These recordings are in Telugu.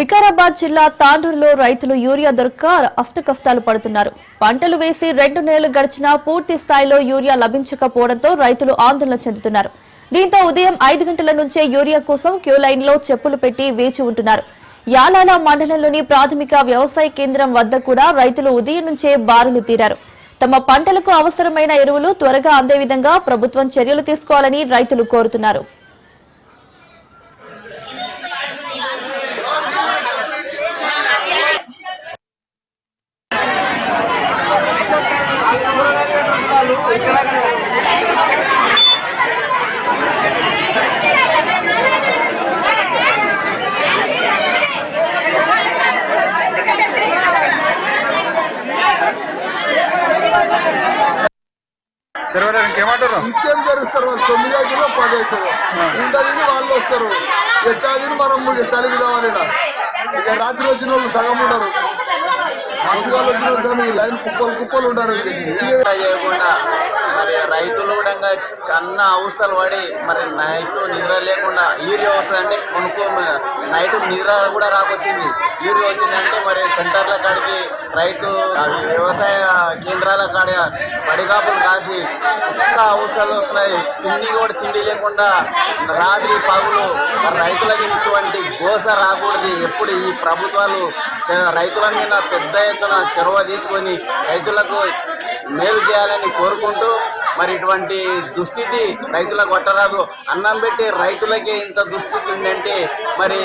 వికారాబాద్ జిల్లా తాండూరులో రైతులు యూరియా దొరక్క అష్టకష్టాలు పడుతున్నారు. పంటలు వేసి రెండు నెలలు గడిచినా పూర్తి స్థాయిలో యూరియా లభించకపోవడంతో రైతులు ఆందోళన చెందుతున్నారు. దీంతో ఉదయం ఐదు గంటల నుంచే యూరియా కోసం క్యూ లైన్లో చెప్పులు పెట్టి వేచి ఉంటున్నారు. యాలాల మండలంలోని ప్రాథమిక వ్యవసాయ కేంద్రం వద్ద కూడా రైతులు ఉదయం నుంచే బారులు తీరారు. తమ పంటలకు అవసరమైన ఎరువులు త్వరగా అందే విధంగా ప్రభుత్వం చర్యలు తీసుకోవాలని రైతులు కోరుతున్నారు. ఇంకేం జరుస్తారు వాళ్ళు తొమ్మిది అవుతుందో పది అవుతుందో? ఉండదని వాళ్ళు వస్తారు. ఇక చదివి మనం కావాలి ఈడ. ఇక రాత్రి వచ్చిన వాళ్ళు సగం ఉండరు పొద్దుగాలు వచ్చిన వాళ్ళు సగం ఈ లైన్ కుప్పలు కుప్పలు ఈ- చేయకుండా మరి రైతులు కూడా కన్న అవసరాలు పడి మరి నైట్ నిద్ర లేకుండా యూరియా వస్తుందంటే కొనుక్కో నైట్ నిద్ర కూడా రాకొచ్చింది. యూరియా వచ్చిందంటే మరి సెంటర్ల కాడికి రైతు వ్యవసాయ కేంద్రాల కాడ పడిగాపులు కాసి ఒక్క అవసరాలు వస్తున్నాయి. తిండి కూడా తిండి లేకుండా రాత్రి పగులు రైతులకు ఇటువంటి గోస రాకూడదు. ఎప్పుడు ఈ ప్రభుత్వాలు రైతుల మీద పెద్ద ఎత్తున చొరవ తీసుకొని రైతులకు మేలు చేయాలని కోరుకుంటూ మరి ఇటువంటి దుస్థితి రైతులకు కొట్టరాదు అన్నం పెట్టి రైతులకే ఇంత దుస్థితి ఉందంటే మరి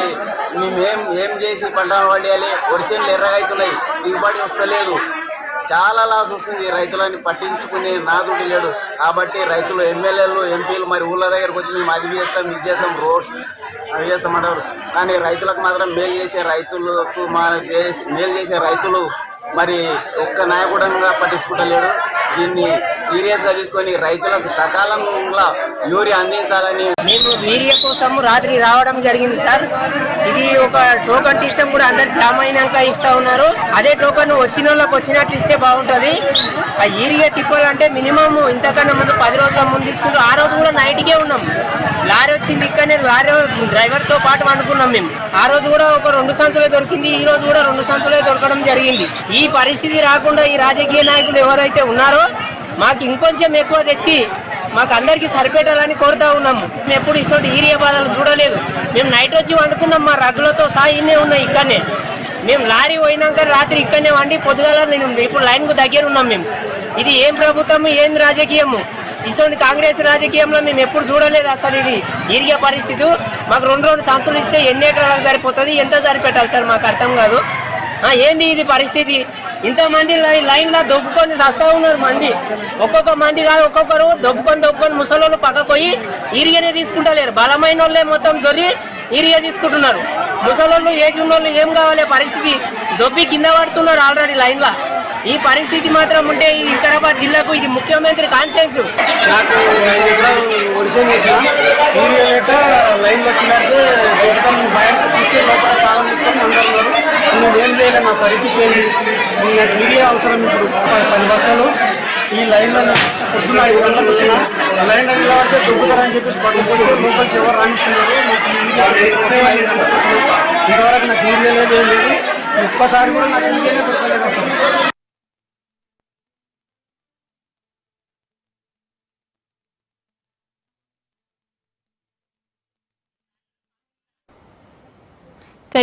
మేమేం ఏం చేసి పంట పండియాలి? వరిచేనులు ఎర్రగైతున్నాయి దిగుబడి వస్తలేదు. చాలా లాస్ వస్తుంది రైతులని పట్టించుకునే నాదుడు లేడు. కాబట్టి రైతులు ఎమ్మెల్యేలు ఎంపీలు మరి ఊళ్ళ దగ్గరకు వచ్చి మేము అది చేస్తాం ఇది చేస్తాం రోడ్ అది చేస్తామంటారు కానీ రైతులకు మాత్రం మేలు చేసే రైతులకు మా చేసి మేలు చేసే రైతులు మరి ఒక్క నాయకుడంగా పట్టించుకుంటలేడు. దీన్ని సీరియస్గా తీసుకొని రైతులకు సకాలంలో యూరియా అందించాలని మేము యూరియా కోసం రాత్రి రావడం జరిగింది సార్. ఇది ఒక టోకన్ సిస్టమ్ కూడా అందరు జామ్ అయినాక ఇస్తా ఉన్నారు. అదే టోకన్ వచ్చిన వాళ్ళకి వచ్చినట్లు ఇస్తే బాగుంటది. ఆ ఈరియా తిప్పాలంటే మినిమం ఇంతకన్నా ముందు పది రోజుల ముందు ఇచ్చిండ్రు. ఆ రోజు కూడా నైట్కే ఉన్నాం. లారీ వచ్చింది ఇక్కడనే లారీ డ్రైవర్తో పాటు వండుకున్నాం మేము. ఆ రోజు కూడా ఒక రెండు సంచులే దొరికింది. ఈ రోజు కూడా రెండు సంచులే దొరకడం జరిగింది. ఈ పరిస్థితి రాకుండా ఈ రాజకీయ నాయకులు ఎవరైతే ఉన్నారో మాకు ఇంకొంచెం ఎక్కువ తెచ్చి మాకు అందరికీ సరిపెట్టాలని కోరుతా ఉన్నాము. మేము ఎప్పుడు ఇటువంటి ఈరియా బాధలు చూడలేదు. మేము నైట్ వచ్చి వండుకున్నాం మా రగ్గులతో సహా ఇన్నే ఉన్నాయి ఇక్కడనే. మేము లారీ పోయినాక రాత్రి ఇక్కడనే వండి పొద్దుగాల నేను ఇప్పుడు లైన్కు దగ్గర ఉన్నాం మేము. ఇది ఏం ప్రభుత్వము ఏం రాజకీయము? ఇటువంటి కాంగ్రెస్ రాజకీయంలో మేము ఎప్పుడు చూడలేదు అసలు ఇది. ఈరియా పరిస్థితి. మాకు రెండు రెండు సంవత్సరాలు ఇస్తే ఎన్ని ఎకరాలకు సరిపోతుంది ఎంత సరిపెట్టాలి సార్ మాకు అర్థం కాదు. ఏంది ఇది పరిస్థితి? ఇంతమంది లైన్లో లైన్ దొబ్బుకొని వస్తా ఉన్నారు మంది. ఒక్కొక్క మంది కాదు ఒక్కొక్కరు దొబ్బుకొని దొబ్బుకొని ముసలోళ్ళు పక్కపోయి ఇరిగనే తీసుకుంటలేరు. బలమైన వాళ్ళే మొత్తం దొరి ఇరిగే తీసుకుంటున్నారు. ముసలోళ్ళు ఏజ్ ఉన్నోళ్ళు ఏం కావాలి పరిస్థితి? దొబ్బి కింద పడుతున్నారు ఆల్రెడీ లైన్లో. ఈ పరిస్థితి మాత్రం ఉంటే ఈ వికారాబాద్ జిల్లాకు ఇది ముఖ్యమంత్రి కాన్సెన్స్. నాకు ఐదు చేసిన. లైన్లో వచ్చినట్టు దొరకడం భయం. చూస్తే లోపల కాలం తీసుకొని అందరూ నేను ఏం చేయలేదు నా పరిస్థితి ఏంది? నాకు యూరియా అవసరం ఇప్పుడు పది బస్సులు. ఈ లైన్లో పొద్దున ఐదు గంటలకు వచ్చిన. లైన్లో నిలబడితే దొబ్బుతారని చెప్పేసి పట్టుకుంటే లోపలికి ఎవరు రాణిస్తున్నారు నాకు ఐదు గంటలకు వచ్చిన. ఇంతవరకు నాకు ఏం లేదు ఏం లేదు. ఒక్కసారి కూడా నాకు యూరియానే దొరకలేదు అసలు.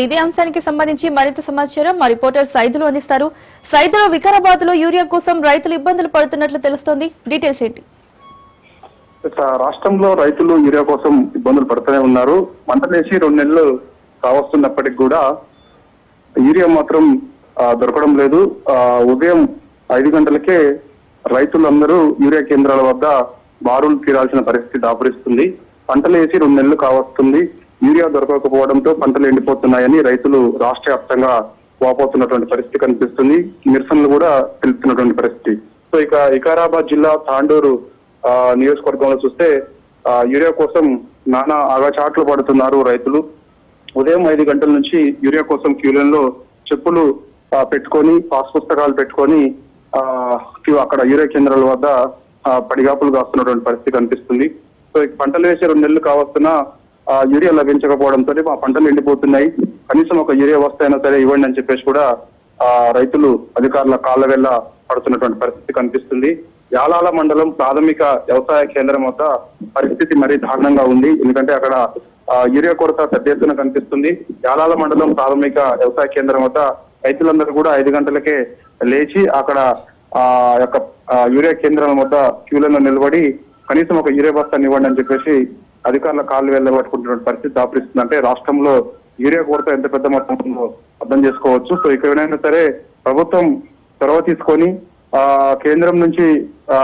ఇదే అంశానికి సంబంధించి మరింత సమాచారం మా రిపోర్టర్ సైదులు అందిస్తారు. సైదులు వికారాబాద్లో యూరియా కోసం రైతులు ఇబ్బందులు పడుతున్నట్లు తెలుస్తోంది. డీటెయిల్స్ ఏంటి? రాష్ట్రంలో రైతులు యూరియా కోసం ఇబ్బందులు పడుతూనే ఉన్నారు. పంటలేసి రెండు నెలలు కావస్తున్నప్పటికి కూడా యూరియా మాత్రం దొరకడం లేదు. ఉదయం ఐదు గంటలకే రైతులందరూ యూరియా కేంద్రాల వద్ద బారులు తీరాల్సిన పరిస్థితి దాపురిస్తుంది. పంటలు వేసి రెండు నెలలు కావస్తుంది. యూరియా దొరకకపోవడంతో పంటలు ఎండిపోతున్నాయని రైతులు రాష్ట్ర వ్యాప్తంగా వాపోతున్నటువంటి పరిస్థితి కనిపిస్తుంది. నిరసనలు కూడా తెలుపుతున్నటువంటి పరిస్థితి. సో ఇక వికారాబాద్ జిల్లా తాండూరు ఆ, నియోజకవర్గంలో చూస్తే ఆ, యూరియా కోసం నానా ఆగాచాట్లు పడుతున్నారు రైతులు. ఉదయం ఐదు గంటల నుంచి యూరియా కోసం క్యూలైన్లో చెప్పులు పెట్టుకొని పాస్ పుస్తకాలు పెట్టుకొని ఆ, అక్కడ యూరియా కేంద్రాల వద్ద పడిగాపులు కాస్తున్నటువంటి పరిస్థితి కనిపిస్తుంది. సో పంటలు వేసే రెండు నెలలు కావస్తున్నా యూరియా లభించకపోవడంతో మా పంటలు ఎండిపోతున్నాయి. కనీసం ఒక యూరియా వస్తాయినా సరే ఇవ్వండి అని చెప్పేసి కూడా ఆ, రైతులు అధికారుల కాళ్ళ వెళ్ళ పడుతున్నటువంటి పరిస్థితి కనిపిస్తుంది. యాలాల మండలం ప్రాథమిక వ్యవసాయ కేంద్రం వద్ద పరిస్థితి మరీ దారుణంగా ఉంది. ఎందుకంటే అక్కడ ఆ, యూరియా కొరత పెద్ద ఎత్తున కనిపిస్తుంది. యాలాల మండలం ప్రాథమిక వ్యవసాయ కేంద్రం వద్ద రైతులందరూ కూడా ఐదు గంటలకే లేచి అక్కడ ఆ యొక్క యూరియా కేంద్రం వద్ద క్యూలలో నిలబడి కనీసం ఒక యూరియా బస్తాన్ని ఇవ్వండి అని చెప్పేసి అధికారుల కాళ్ళు వెళ్ళబట్టుకుంటున్న పరిస్థితి దాపరిస్తుందంటే రాష్ట్రంలో యూరియా కొరత ఎంత పెద్ద మొత్తంలో అర్థం చేసుకోవచ్చు. సో ఇకనైనా సరే ప్రభుత్వం చొరవ తీసుకొని ఆ కేంద్రం నుంచి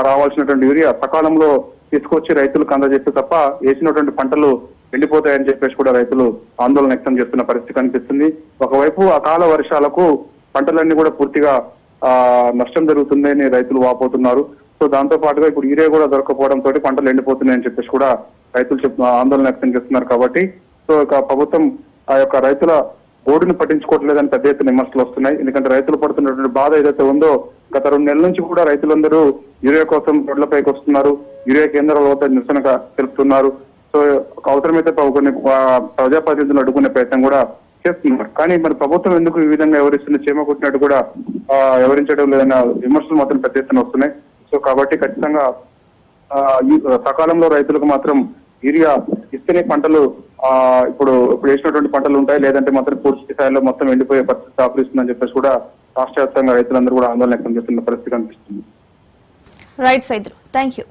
రావాల్సినటువంటి యూరియా సకాలంలో తీసుకొచ్చి రైతులకు అందజేస్తే తప్ప వేసినటువంటి పంటలు ఎండిపోతాయని చెప్పేసి కూడా రైతులు ఆందోళన వ్యక్తం చేస్తున్న పరిస్థితి కనిపిస్తుంది. ఒకవైపు అకాల వర్షాలకు పంటలన్నీ కూడా పూర్తిగా ఆ నష్టం జరుగుతుందని రైతులు వాపోతున్నారు. సో దాంతో పాటుగా ఇప్పుడు యూరియా కూడా దొరకపోవడం తోటి పంటలు ఎండిపోతున్నాయని చెప్పేసి కూడా రైతులు చెప్ ఆందోళన వ్యక్తం చేస్తున్నారు కాబట్టి సో ఇక ప్రభుత్వం ఆ యొక్క రైతుల బోర్డును పట్టించుకోవట్లేదని పెద్ద ఎత్తున విమర్శలు వస్తున్నాయి. ఎందుకంటే రైతులు పడుతున్నటువంటి బాధ ఏదైతే ఉందో గత రెండు నెలల నుంచి కూడా రైతులందరూ యూరియా కోసం రోడ్లపైకి వస్తున్నారు. యూరియా కేంద్రాల వద్ద నిరసనగా తెలుపుతున్నారు. సో ఒక అవసరమైతే కొన్ని ప్రజాప్రతినిధులు అడ్డుకునే ప్రయత్నం కూడా చేస్తున్నారు. కానీ మరి ప్రభుత్వం ఎందుకు ఈ విధంగా వివరిస్తున్న చీమ కుట్టినట్టు కూడా వివరించడం లేదన్న విమర్శలు మాత్రం పెద్ద ఎత్తున వస్తున్నాయి. సో కాబట్టి ఖచ్చితంగా సకాలంలో రైతులకు మాత్రం యూరియా ఇస్తేనే పంటలు ఆ ఇప్పుడు ఇప్పుడు వేసినటువంటి పంటలు ఉంటాయి లేదంటే మాత్రం పూర్తి స్థాయిలో మొత్తం ఎండిపోయే పరిస్థితి దాపురిస్తుందని చెప్పేసి కూడా రాష్ట్ర వ్యాప్తంగా రైతులందరూ కూడా ఆందోళన వ్యక్తం చేస్తున్న పరిస్థితి కనిపిస్తుంది. Right సైద్రు thank you